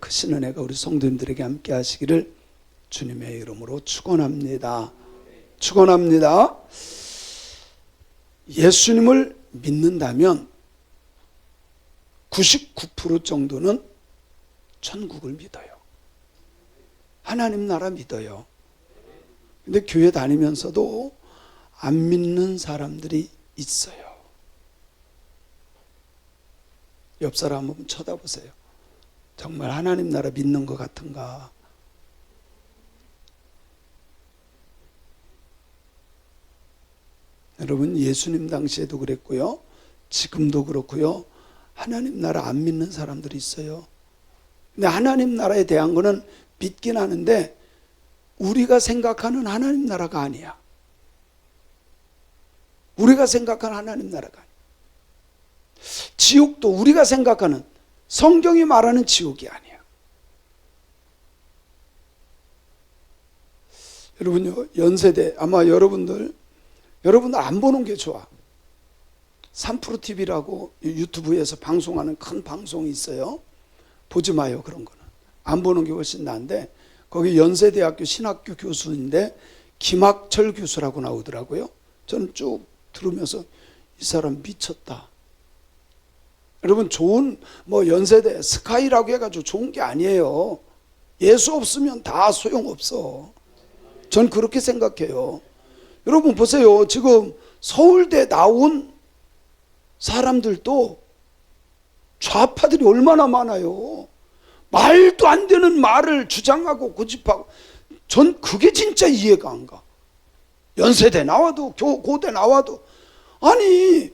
크신 은혜가 우리 성도님들에게 함께 하시기를 주님의 이름으로 축원합니다. 축원합니다. 예수님을 믿는다면 99% 정도는 천국을 믿어요. 하나님 나라 믿어요. 근데 교회 다니면서도 안 믿는 사람들이 있어요. 옆 사람 한번 쳐다보세요. 정말 하나님 나라 믿는 것 같은가? 여러분 예수님 당시에도 그랬고요. 지금도 그렇고요. 하나님 나라 안 믿는 사람들이 있어요. 근데 하나님 나라에 대한 거는 믿긴 하는데 우리가 생각하는 하나님 나라가 아니야. 우리가 생각하는 하나님 나라가 아니야. 지옥도 우리가 생각하는 성경이 말하는 지옥이 아니야. 여러분요, 연세대, 아마 여러분들, 여러분들 안 보는 게 좋아. 3프로 TV라고 유튜브에서 방송하는 큰 방송이 있어요. 보지 마요, 그런 거는. 안 보는 게 훨씬 나은데, 거기 연세대학교 신학교 교수인데, 김학철 교수라고 나오더라고요. 저는 쭉 들으면서 이 사람 미쳤다. 여러분 좋은 뭐 연세대 스카이라고 해가지고 좋은 게 아니에요. 예수 없으면 다 소용없어. 전 그렇게 생각해요. 여러분 보세요. 지금 서울대 나온 사람들도 좌파들이 얼마나 많아요. 말도 안 되는 말을 주장하고 고집하고 전 그게 진짜 이해가 안 가. 연세대 나와도 교, 고대 나와도 아니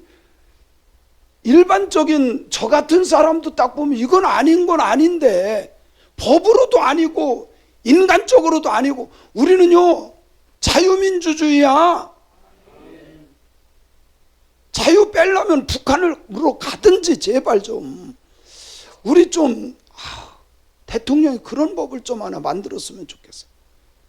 일반적인 저 같은 사람도 딱 보면 이건 아닌 건 아닌데 법으로도 아니고 인간적으로도 아니고 우리는요 자유민주주의야. 자유 빼려면 북한으로 가든지 제발 좀 우리 좀 아, 대통령이 그런 법을 좀 하나 만들었으면 좋겠어.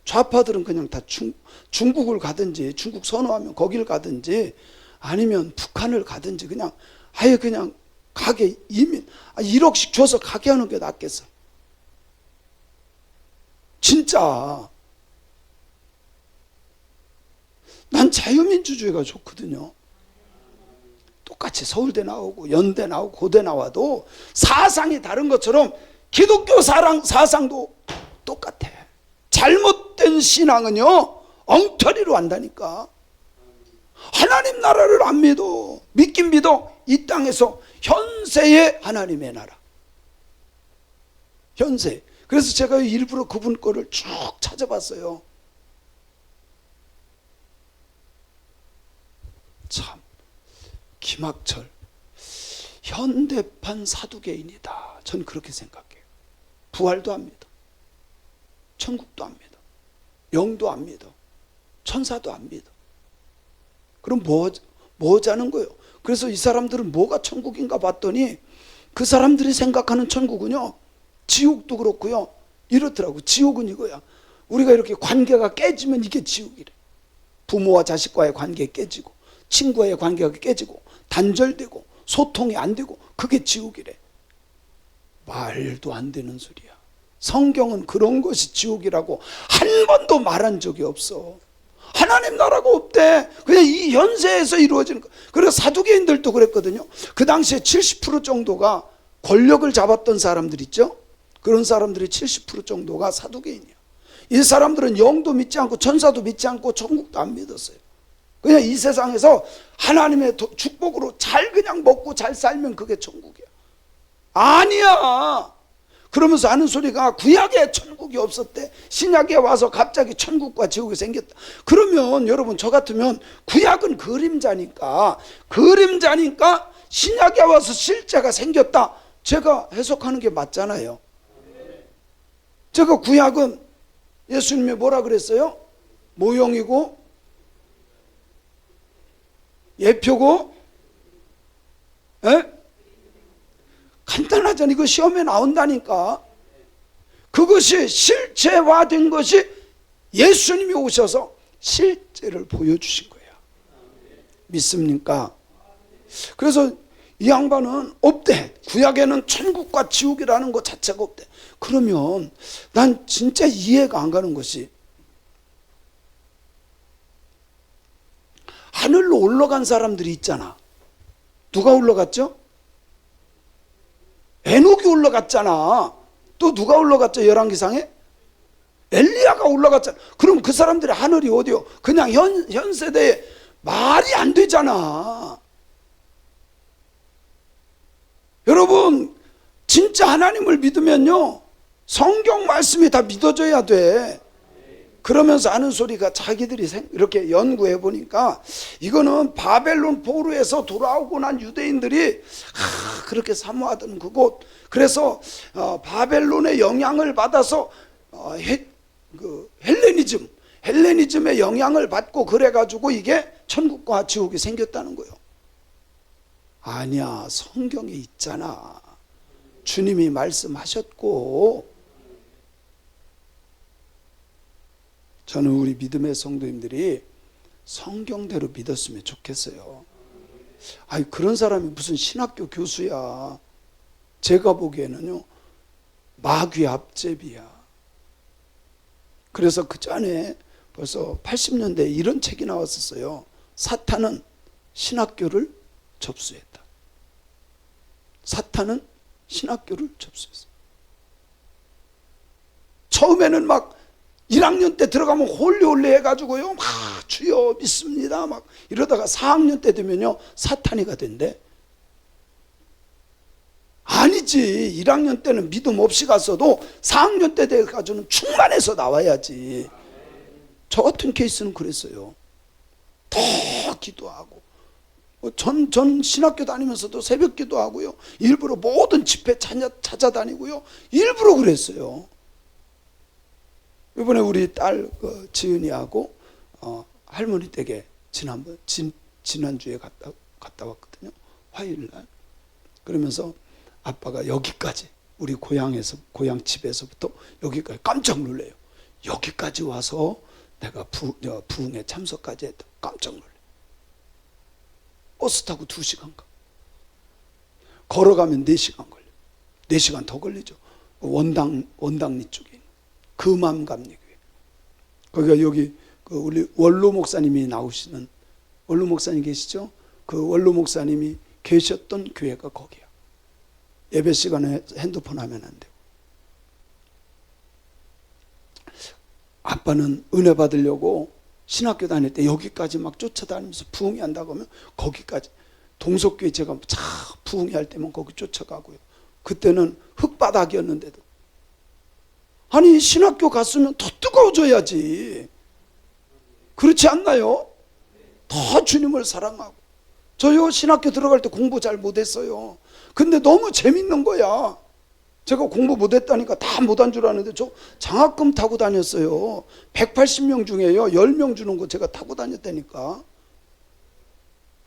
좌파들은 그냥 다 중, 중국을 가든지 중국 선호하면 거길 가든지 아니면 북한을 가든지 그냥 아예 그냥 가게 이민 1억씩 줘서 가게 하는 게 낫겠어. 진짜 난 자유민주주의가 좋거든요. 똑같이 서울대 나오고 연대 나오고 고대 나와도 사상이 다른 것처럼 기독교 사랑, 사상도 똑같아. 잘못된 신앙은요 엉터리로 한다니까. 하나님 나라를 안 믿어. 믿긴 믿어. 이 땅에서 현세의 하나님의 나라. 현세. 그래서 제가 일부러 그분 거를 쭉 찾아봤어요. 참, 김학철. 현대판 사두개인이다. 전 그렇게 생각해요. 부활도 안 믿어. 천국도 안 믿어. 영도 안 믿어. 천사도 안 믿어. 그럼 뭐, 뭐 하자는 거예요? 그래서 이 사람들은 뭐가 천국인가 봤더니 그 사람들이 생각하는 천국은요, 지옥도 그렇고요, 이렇더라고. 지옥은 이거야. 우리가 이렇게 관계가 깨지면 이게 지옥이래. 부모와 자식과의 관계 깨지고, 친구와의 관계가 깨지고, 단절되고, 소통이 안 되고, 그게 지옥이래. 말도 안 되는 소리야. 성경은 그런 것이 지옥이라고 한 번도 말한 적이 없어. 하나님 나라가 없대. 그냥 이 현세에서 이루어지는 거. 그리고 사두개인들도 그랬거든요. 그 당시에 70% 정도가 권력을 잡았던 사람들 있죠? 그런 사람들이 70% 정도가 사두개인이야. 이 사람들은 영도 믿지 않고 천사도 믿지 않고 천국도 안 믿었어요. 그냥 이 세상에서 하나님의 축복으로 잘 그냥 먹고 잘 살면 그게 천국이야. 아니야. 그러면서 하는 소리가 구약에 천국이 없었대. 신약에 와서 갑자기 천국과 지옥이 생겼다. 그러면 여러분 저 같으면 구약은 그림자니까 그림자니까 신약에 와서 실제가 생겼다. 제가 해석하는 게 맞잖아요. 제가 구약은 예수님이 뭐라 그랬어요? 모형이고 예표고 에? 간단하잖아. 이거 시험에 나온다니까. 그것이 실체화된 것이 예수님이 오셔서 실제를 보여주신 거야. 믿습니까? 그래서 이 양반은 없대. 구약에는 천국과 지옥이라는 것 자체가 없대. 그러면 난 진짜 이해가 안 가는 것이 하늘로 올라간 사람들이 있잖아. 누가 올라갔죠? 에녹이 올라갔잖아. 또 누가 올라갔죠? 열왕기상에? 엘리야가 올라갔잖아. 그럼 그 사람들의 하늘이 어디요? 그냥 현, 현 세대에 말이 안 되잖아. 여러분, 진짜 하나님을 믿으면요. 성경 말씀이 다 믿어져야 돼. 그러면서 하는 소리가 자기들이 생- 이렇게 연구해 보니까 이거는 바벨론 포로에서 돌아오고 난 유대인들이 아, 그렇게 사모하던 그곳 그래서 어, 바벨론의 영향을 받아서 어, 헬, 그 헬레니즘 헬레니즘의 영향을 받고 그래 가지고 이게 천국과 지옥이 생겼다는 거예요. 아니야 성경에 있잖아. 주님이 말씀하셨고 저는 우리 믿음의 성도님들이 성경대로 믿었으면 좋겠어요. 아니 그런 사람이 무슨 신학교 교수야. 제가 보기에는요 마귀 앞제비야. 그래서 그 전에 벌써 80년대에 이런 책이 나왔었어요. 사탄은 신학교를 접수했다. 사탄은 신학교를 접수했어. 처음에는 막 1학년 때 들어가면 홀리홀리 해가지고요. 막 주여 믿습니다. 막 이러다가 4학년 때 되면요. 사탄이가 된대. 아니지. 1학년 때는 믿음 없이 갔어도 4학년 때 돼가지고는 충만해서 나와야지. 저 같은 케이스는 그랬어요. 더 기도하고. 어, 전, 전 신학교 다니면서도 새벽 기도하고요. 일부러 모든 집회 찾아, 찾아다니고요. 일부러 그랬어요. 이번에 우리 딸 그, 지은이하고 어, 할머니 댁에 지난번 진, 지난주에 갔다 갔다 왔거든요. 화요일 날. 그러면서 아빠가 여기까지 우리 고향에서 고향 집에서부터 여기까지 깜짝 놀래요. 여기까지 와서 내가 부, 어, 부흥에 참석까지 했다. 깜짝 놀래. 버스 타고 두 시간 가. 걸어가면 네 시간 걸려. 네 시간 더 걸리죠. 원당 원당리 쪽에 있는 금암감리교회. 거기가 여기 그 우리 원로 목사님이 나오시는 원로 목사님 계시죠? 그 원로 목사님이 계셨던 교회가 거기야. 예배 시간에 핸드폰 하면 안 되고. 아빠는 은혜 받으려고 신학교 다닐 때 여기까지 막 쫓아다니면서 부흥이 한다고 하면 거기까지 동석교회 제가 차 부흥이 할 때면 거기 쫓아가고요. 그때는 흙바닥이었는데도 아니 신학교 갔으면 더 뜨거워져야지. 그렇지 않나요? 더 주님을 사랑하고 저요 신학교 들어갈 때 공부 잘 못했어요. 근데 너무 재밌는 거야. 제가 공부 못했다니까 다 못한 줄 아는데 저 장학금 타고 다녔어요. 180명 중에요 10명 주는 거 제가 타고 다녔다니까.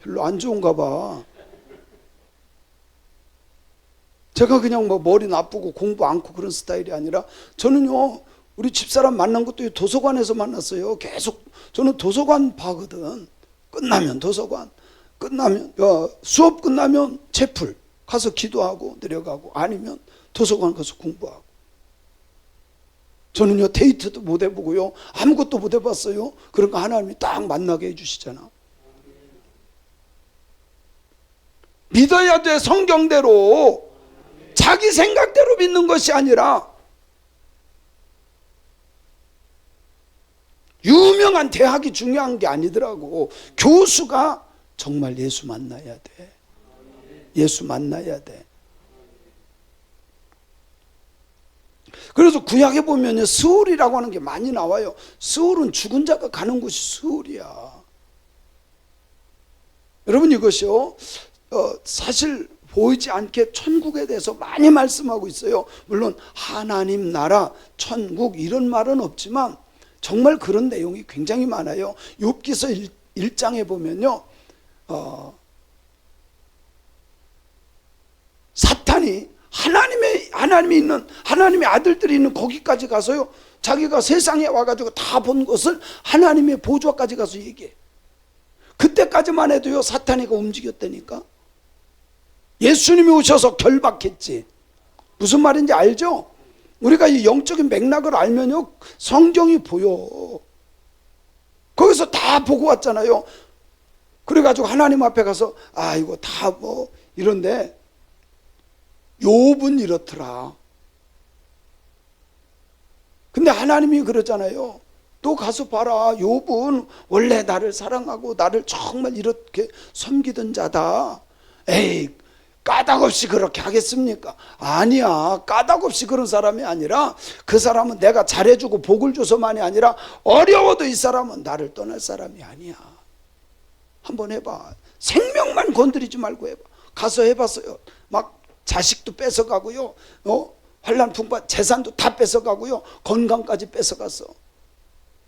별로 안 좋은가 봐. 제가 그냥 뭐 머리 나쁘고 공부 않고 그런 스타일이 아니라 저는요 우리 집사람 만난 것도 도서관에서 만났어요. 계속 저는 도서관 봐거든. 끝나면 도서관, 끝나면 어, 수업 끝나면 채플 가서 기도하고 내려가고 아니면 도서관 가서 공부하고. 저는요 데이트도 못 해보고요 아무것도 못 해봤어요. 그러니까 하나님이 딱 만나게 해주시잖아. 믿어야 돼 성경대로 자기 생각대로 믿는 것이 아니라 유명한 대학이 중요한 게 아니더라고. 교수가 정말 예수 만나야 돼. 예수 만나야 돼. 그래서 구약에 보면요, 스울이라고 하는 게 많이 나와요. 스울은 죽은 자가 가는 곳이 스울이야. 여러분 이것이요, 어, 사실 보이지 않게 천국에 대해서 많이 말씀하고 있어요. 물론 하나님 나라, 천국 이런 말은 없지만 정말 그런 내용이 굉장히 많아요. 욥기서 1, 장에 보면요. 어, 사탄이 하나님의 하나님이 있는 하나님의 아들들이 있는 거기까지 가서요. 자기가 세상에 와 가지고 다 본 것을 하나님의 보좌까지 가서 얘기해. 그때까지만 해도요. 사탄이가 움직였다니까. 예수님이 오셔서 결박했지. 무슨 말인지 알죠? 우리가 이 영적인 맥락을 알면요, 성경이 보여. 거기서 다 보고 왔잖아요. 그래가지고 하나님 앞에 가서, 아, 이거 다 뭐, 이런데, 욥은 이렇더라. 근데 하나님이 그러잖아요. 또 가서 봐라. 욥은 원래 나를 사랑하고 나를 정말 이렇게 섬기던 자다. 에이, 까닭 없이 그렇게 하겠습니까? 아니야. 까닭 없이 그런 사람이 아니라 그 사람은 내가 잘해주고 복을 줘서만이 아니라 어려워도 이 사람은 나를 떠날 사람이 아니야. 한번 해봐. 생명만 건드리지 말고 해봐. 가서 해봤어요. 막 자식도 뺏어가고요. 어? 환란 풍파 재산도 다 뺏어가고요. 건강까지 뺏어갔어.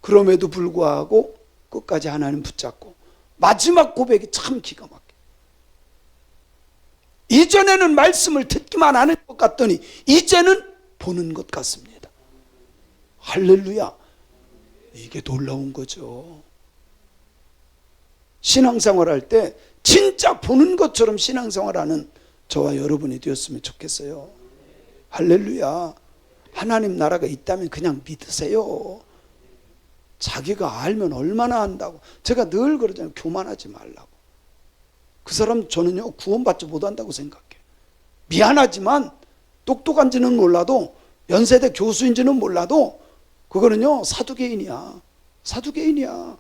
그럼에도 불구하고 끝까지 하나님 붙잡고 마지막 고백이 참 기가 막혀. 이전에는 말씀을 듣기만 하는 것 같더니 이제는 보는 것 같습니다. 할렐루야. 이게 놀라운 거죠. 신앙생활 할때 진짜 보는 것처럼 신앙생활 하는 저와 여러분이 되었으면 좋겠어요. 할렐루야. 하나님 나라가 있다면 그냥 믿으세요. 자기가 알면 얼마나 한다고. 제가 늘 그러잖아요. 교만하지 말라고. 그 사람 저는요, 구원받지 못한다고 생각해. 미안하지만, 똑똑한지는 몰라도, 연세대 교수인지는 몰라도, 그거는요, 사두개인이야. 사두개인이야.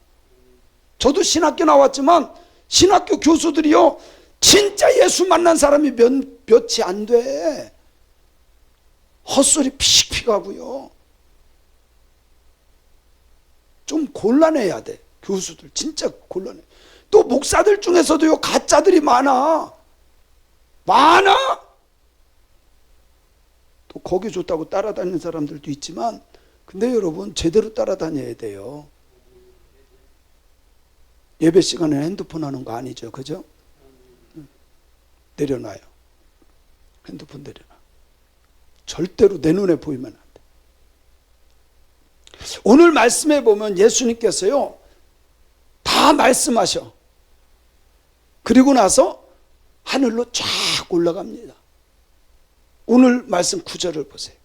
저도 신학교 나왔지만, 신학교 교수들이요, 진짜 예수 만난 사람이 몇, 몇이 안 돼. 헛소리 하고요. 좀 곤란해야 돼. 교수들. 진짜 곤란해. 또 목사들 중에서도요, 가짜들이 많아. 많아! 또 거기 좋다고 따라다니는 사람들도 있지만, 근데 여러분, 제대로 따라다녀야 돼요. 예배 시간에 핸드폰 하는 거 아니죠. 그죠? 내려놔요. 핸드폰 내려놔. 절대로 내 눈에 보이면 안 돼. 오늘 말씀해 보면 예수님께서요, 다 말씀하셔. 그리고 나서 하늘로 쫙 올라갑니다. 오늘 말씀 구절을 보세요.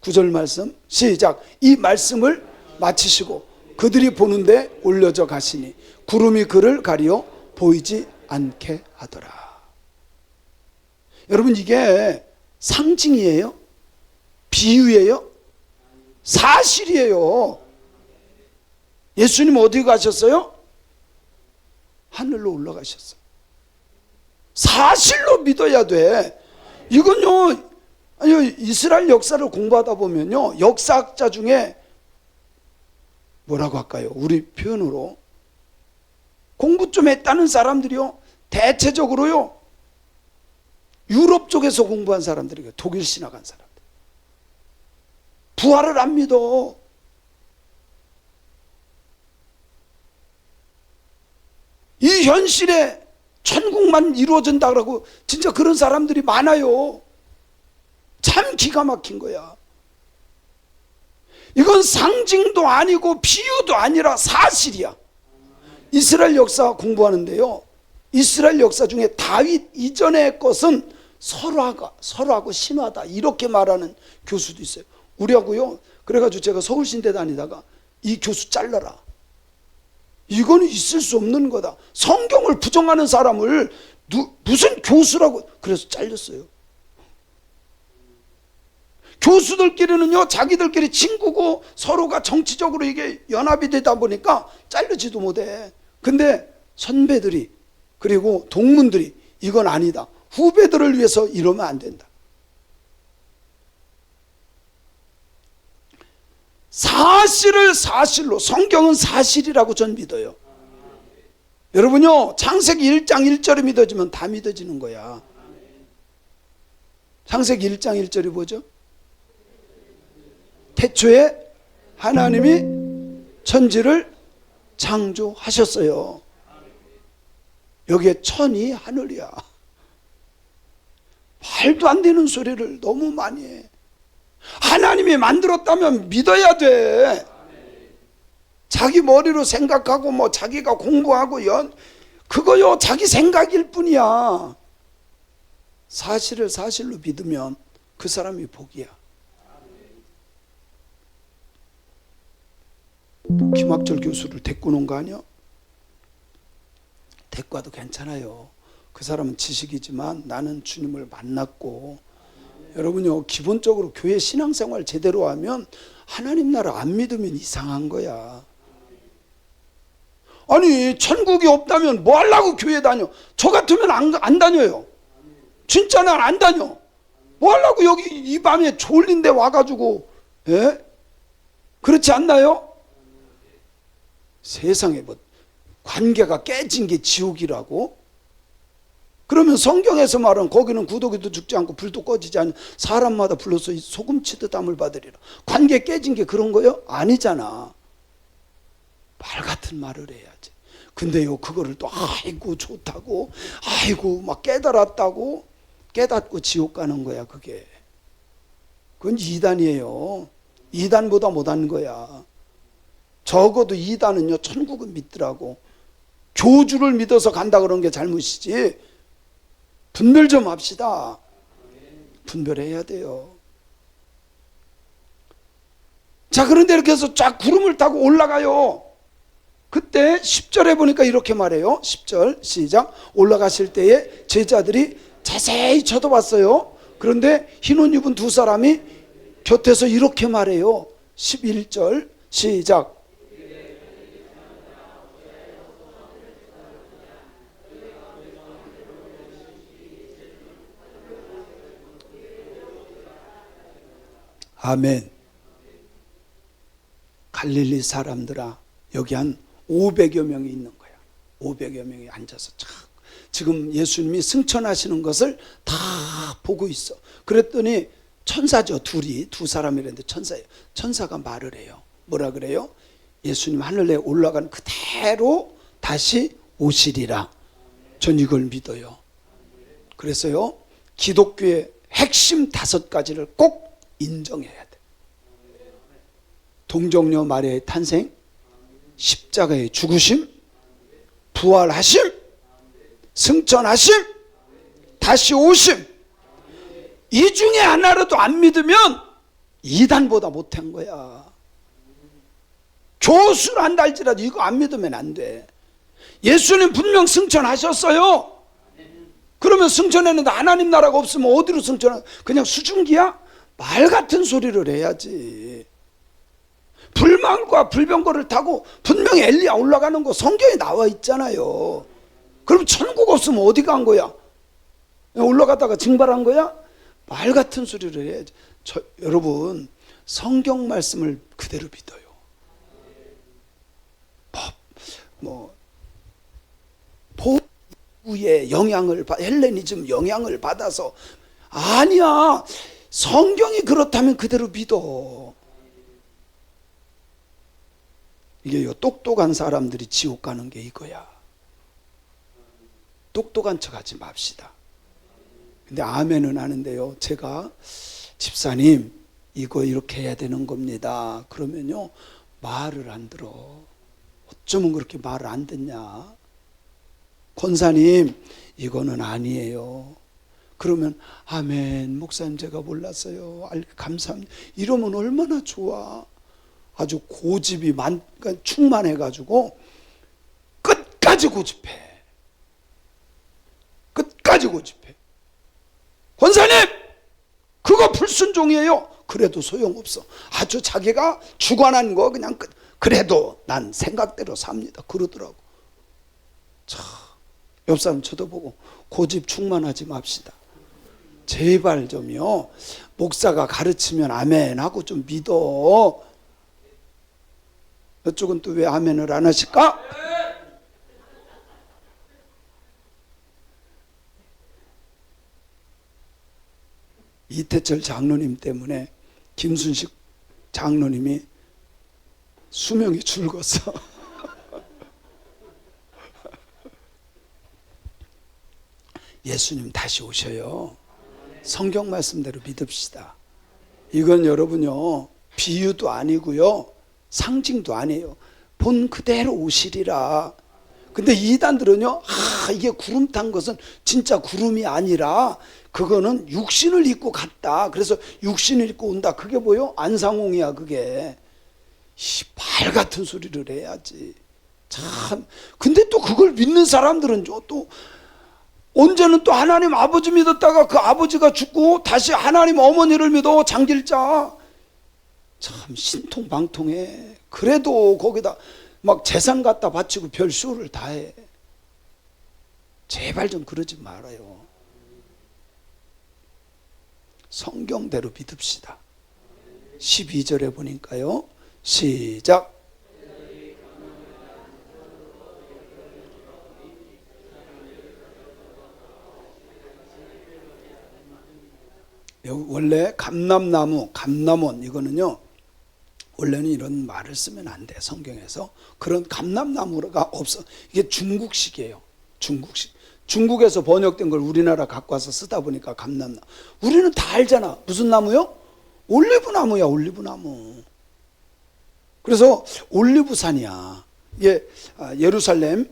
구절 말씀 시작. 이 말씀을 마치시고 그들이 보는데 올려져 가시니 구름이 그를 가리어 보이지 않게 하더라. 여러분 이게 상징이에요? 비유예요? 사실이에요. 예수님 어디 가셨어요? 하늘로 올라가셨어요. 사실로 믿어야 돼. 이건요, 아니, 이스라엘 역사를 공부하다 보면요, 역사학자 중에 뭐라고 할까요? 우리 표현으로. 공부 좀 했다는 사람들이요, 대체적으로요, 유럽 쪽에서 공부한 사람들이에요. 독일 신학한 사람들. 부활을 안 믿어. 이 현실에 천국만 이루어진다 그러고 진짜 그런 사람들이 많아요. 참 기가 막힌 거야. 이건 상징도 아니고 비유도 아니라 사실이야. 이스라엘 역사 공부하는데요. 이스라엘 역사 중에 다윗 이전의 것은 설화가 설화고 신화다 이렇게 말하는 교수도 있어요. 우리하고요. 그래가지고 제가 서울신대 다니다가 이 교수 잘라라. 이거는 있을 수 없는 거다. 성경을 부정하는 사람을 누, 무슨 교수라고 그래서 잘렸어요. 교수들끼리는요 자기들끼리 친구고 서로가 정치적으로 이게 연합이 되다 보니까 잘르지도 못해. 근데 선배들이 그리고 동문들이 이건 아니다. 후배들을 위해서 이러면 안 된다. 사실을 사실로 성경은 사실이라고 전 믿어요. 여러분요 창세기 1장 1절이 믿어지면 다 믿어지는 거야. 창세기 1장 1절이 뭐죠? 태초에 하나님이 천지를 창조하셨어요. 여기에 천이 하늘이야. 말도 안 되는 소리를 너무 많이 해. 하나님이 만들었다면 믿어야 돼. 자기 머리로 생각하고 뭐 자기가 공부하고 연 그거요 자기 생각일 뿐이야. 사실을 사실로 믿으면 그 사람이 복이야. 김학철 교수를 데리고 놓은 거 아니야? 데리고 와도 괜찮아요. 그 사람은 지식이지만 나는 주님을 만났고 여러분요 기본적으로 교회 신앙생활 제대로 하면 하나님 나라 안 믿으면 이상한 거야. 아니 천국이 없다면 뭐 하려고 교회 다녀? 저 같으면 안, 안 다녀요. 진짜 난 안 다녀. 뭐 하려고 여기 이 밤에 졸린데 와가지고 예? 그렇지 않나요? 세상에 뭐 관계가 깨진 게 지옥이라고? 그러면 성경에서 말은 거기는 구더기도 죽지 않고 불도 꺼지지 않는 사람마다 불러서 소금 치듯 담을 받으리라. 관계 깨진 게 그런 거요? 아니잖아. 말 같은 말을 해야지. 근데요, 그거를 또 아이고 좋다고, 아이고 막 깨달았다고 깨닫고 지옥 가는 거야, 그게. 그건 이단이에요. 이단보다 못한 거야. 적어도 이단은요, 천국은 믿더라고. 교주를 믿어서 간다 그런 게 잘못이지. 분별 좀 합시다. 분별해야 돼요. 자, 그런데 이렇게 해서 쫙 구름을 타고 올라가요. 그때 10절에 보니까 이렇게 말해요. 10절 시작. 올라가실 때에 제자들이 자세히 쳐다봤어요. 그런데 흰옷 입은 두 사람이 곁에서 이렇게 말해요. 11절 시작. 아멘. 갈릴리 사람들아, 여기 한 500여 명이 있는 거야. 500여 명이 앉아서 쫙. 지금 예수님이 승천하시는 것을 다 보고 있어. 그랬더니 천사죠. 둘이, 두 사람이랬는데 천사예요. 천사가 말을 해요. 뭐라 그래요? 예수님 하늘에 올라간 그대로 다시 오시리라. 전 이걸 믿어요. 그래서요, 기독교의 핵심 다섯 가지를 꼭 인정해야 돼. 동정녀 마리아의 탄생, 십자가의 죽으심, 부활하심, 승천하심, 다시 오심. 이 중에 하나라도 안 믿으면 이단보다 못한 거야. 교수를 한다 할지라도 이거 안 믿으면 안 돼. 예수님 분명 승천하셨어요. 그러면 승천했는데 하나님 나라가 없으면 어디로 승천하? 그냥 수증기야? 말 같은 소리를 해야지. 불망과 불병거를 타고 분명히 엘리야 올라가는 거 성경에 나와 있잖아요. 그럼 천국 없으면 어디 간 거야? 올라가다가 증발한 거야? 말 같은 소리를 해야지. 저, 여러분 성경 말씀을 그대로 믿어요. 법, 뭐 포부의 영향을 받, 헬레니즘 영향을 받아서 아니야. 성경이 그렇다면 그대로 믿어. 이게 요 똑똑한 사람들이 지옥 가는 게 이거야. 똑똑한 척 하지 맙시다. 근데 아멘은 하는데요. 제가 집사님 이거 이렇게 해야 되는 겁니다. 그러면요. 말을 안 들어. 어쩌면 그렇게 말을 안 듣냐? 권사님 이거는 아니에요. 그러면 아멘 목사님 제가 몰랐어요. 알 감사합니다. 이러면 얼마나 좋아. 아주 고집이 만 그러니까 충만해 가지고 끝까지 고집해. 끝까지 고집해. 권사님 그거 불순종이에요. 그래도 소용없어. 아주 자기가 주관한 거 그냥 끝. 그래도 난 생각대로 삽니다. 그러더라고. 참, 옆 사람 쳐다보고 고집 충만하지 맙시다. 제발 좀요. 목사가 가르치면 아멘 하고 좀 믿어. 이쪽은 또 왜 아멘을 안 하실까? 이태철 장로님 때문에 김순식 장로님이 수명이 줄었어. 예수님 다시 오셔요. 성경 말씀대로 믿읍시다. 이건 여러분요, 비유도 아니고요, 상징도 아니에요. 본 그대로 오시리라. 근데 이단들은요, 아, 이게 구름 탄 것은 진짜 구름이 아니라 그거는 육신을 입고 갔다. 그래서 육신을 입고 온다. 그게 뭐요? 안상홍이야, 그게. 말 같은 소리를 해야지. 참. 근데 또 그걸 믿는 사람들은 또 언제는 또 하나님 아버지 믿었다가 그 아버지가 죽고 다시 하나님 어머니를 믿어 장길자. 참 신통방통해. 그래도 거기다 막 재산 갖다 바치고 별 쇼를 다 해. 제발 좀 그러지 말아요. 성경대로 믿읍시다. 12절에 보니까요. 시작. 원래 감남나무, 감남원 이거는요. 원래는 이런 말을 쓰면 안 돼. 성경에서 그런 감남나무가 없어. 이게 중국식이에요. 중국식. 중국에서 번역된 걸 우리나라 갖고 와서 쓰다 보니까 감남나무. 우리는 다 알잖아. 무슨 나무요? 올리브 나무야, 올리브 나무. 그래서 올리브 산이야. 이게 아, 예루살렘,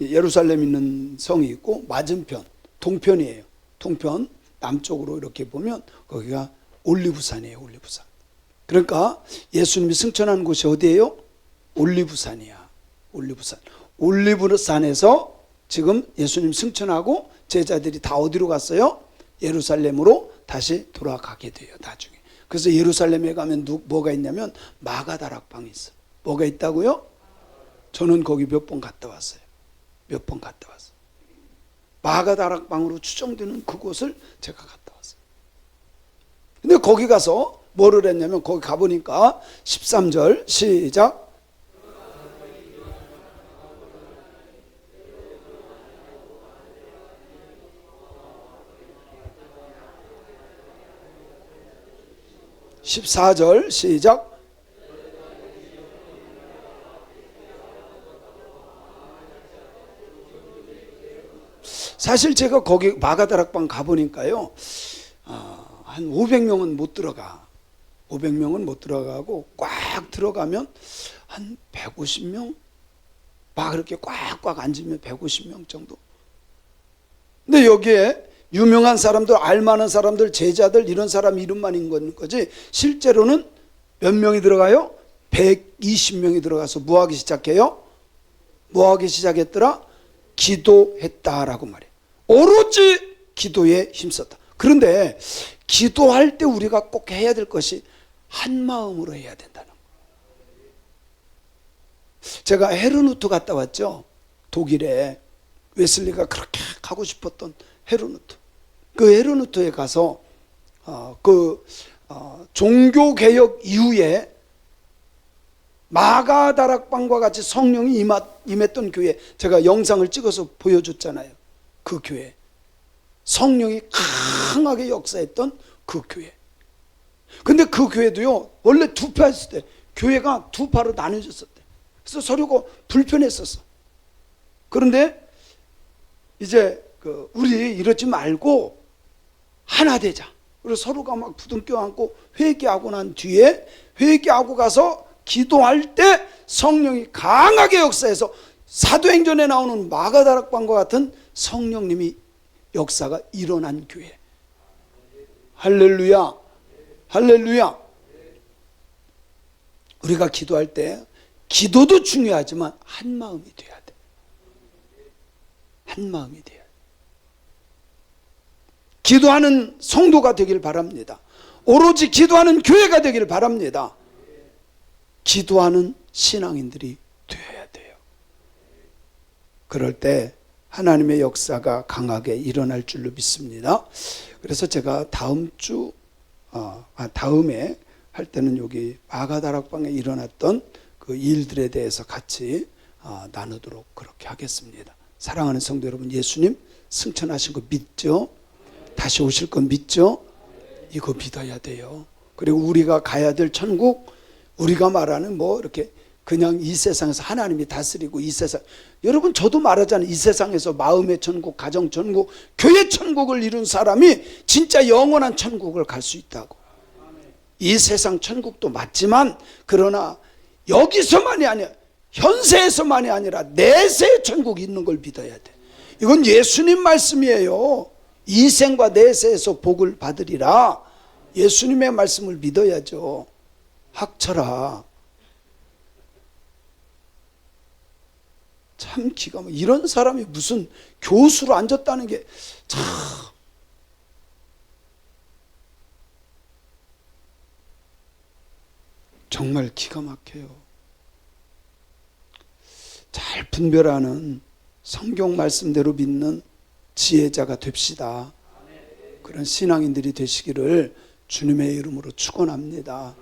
예루살렘 있는 성이 있고 맞은편, 동편이에요. 동편 남쪽으로 이렇게 보면 거기가 올리브산이에요, 올리브산. 그러니까 예수님이 승천한 곳이 어디예요? 올리브산이야. 올리브산. 올리브산에서 지금 예수님 승천하고 제자들이 다 어디로 갔어요? 예루살렘으로 다시 돌아가게 돼요, 나중에. 그래서 예루살렘에 가면 누, 뭐가 있냐면 마가다락방이 있어. 뭐가 있다고요? 저는 거기 몇 번 갔다 왔어요. 몇 번 갔다 왔어요. 마가 다락방으로 추정되는 그곳을 제가 갔다 왔어요. 근데 거기 가서 뭐를 했냐면 거기 가보니까 13절 시작. (14절) 시작 사실 제가 거기 마가다락방 가보니까요 어, 한 500명은 못 들어가 500명은 못 들어가고 꽉 들어가면 한 150명? 막 그렇게 꽉꽉 앉으면 150명 정도. 근데 여기에 유명한 사람들, 알만한 사람들, 제자들 이런 사람 이름만 있는 거지 실제로는 몇 명이 들어가요? 120명이 들어가서 뭐 하기 시작해요? 뭐 하기 시작했더라? 기도했다라고 말해요. 오로지 기도에 힘썼다. 그런데 기도할 때 우리가 꼭 해야 될 것이 한 마음으로 해야 된다는 거. 제가 헤르누트 갔다 왔죠. 독일에 웨슬리가 그렇게 가고 싶었던 헤르누트. 그 헤르누트에 가서 어, 그 어, 종교 개혁 이후에 마가 다락방과 같이 성령이 임하, 임했던 교회 제가 영상을 찍어서 보여줬잖아요. 그 교회 성령이 강하게 역사했던 그 교회. 근데 그 교회도요, 원래 두 파였을 때, 교회가 두 파로 나눠졌었대. 그래서 서로가 불편했었어. 그런데 이제 그 우리 이러지 말고 하나 되자. 그리고 서로가 막 부둥켜 안고 회개하고 난 뒤에 회개하고 가서 기도할 때 성령이 강하게 역사해서 사도행전에 나오는 마가다락방과 같은 성령님이 역사가 일어난 교회. 할렐루야. 할렐루야. 우리가 기도할 때 기도도 중요하지만 한 마음이 돼야 돼. 한 마음이 돼야 돼. 기도하는 성도가 되길 바랍니다. 오로지 기도하는 교회가 되길 바랍니다. 기도하는 신앙인들이 되어야 돼요. 그럴 때 하나님의 역사가 강하게 일어날 줄로 믿습니다. 그래서 제가 다음 주 어, 아, 다음에 할 때는 여기 마가다락방에 일어났던 그 일들에 대해서 같이 어, 나누도록 그렇게 하겠습니다. 사랑하는 성도 여러분, 예수님 승천하신 거 믿죠? 다시 오실 거 믿죠? 이거 믿어야 돼요. 그리고 우리가 가야 될 천국, 우리가 말하는 뭐 이렇게 그냥 이 세상에서 하나님이 다스리고 이 세상 여러분 저도 말하잖아요 이 세상에서 마음의 천국 가정 천국 교회 천국을 이룬 사람이 진짜 영원한 천국을 갈 수 있다고 이 세상 천국도 맞지만 그러나 여기서만이 아니야 현세에서만이 아니라 내세 천국이 있는 걸 믿어야 돼. 이건 예수님 말씀이에요. 이생과 내세에서 복을 받으리라. 예수님의 말씀을 믿어야죠. 학철아. 참 기가 막 이런 사람이 무슨 교수로 앉았다는 게 참. 정말 기가 막혀요. 잘 분별하는 성경 말씀대로 믿는 지혜자가 됩시다. 그런 신앙인들이 되시기를 주님의 이름으로 축원합니다.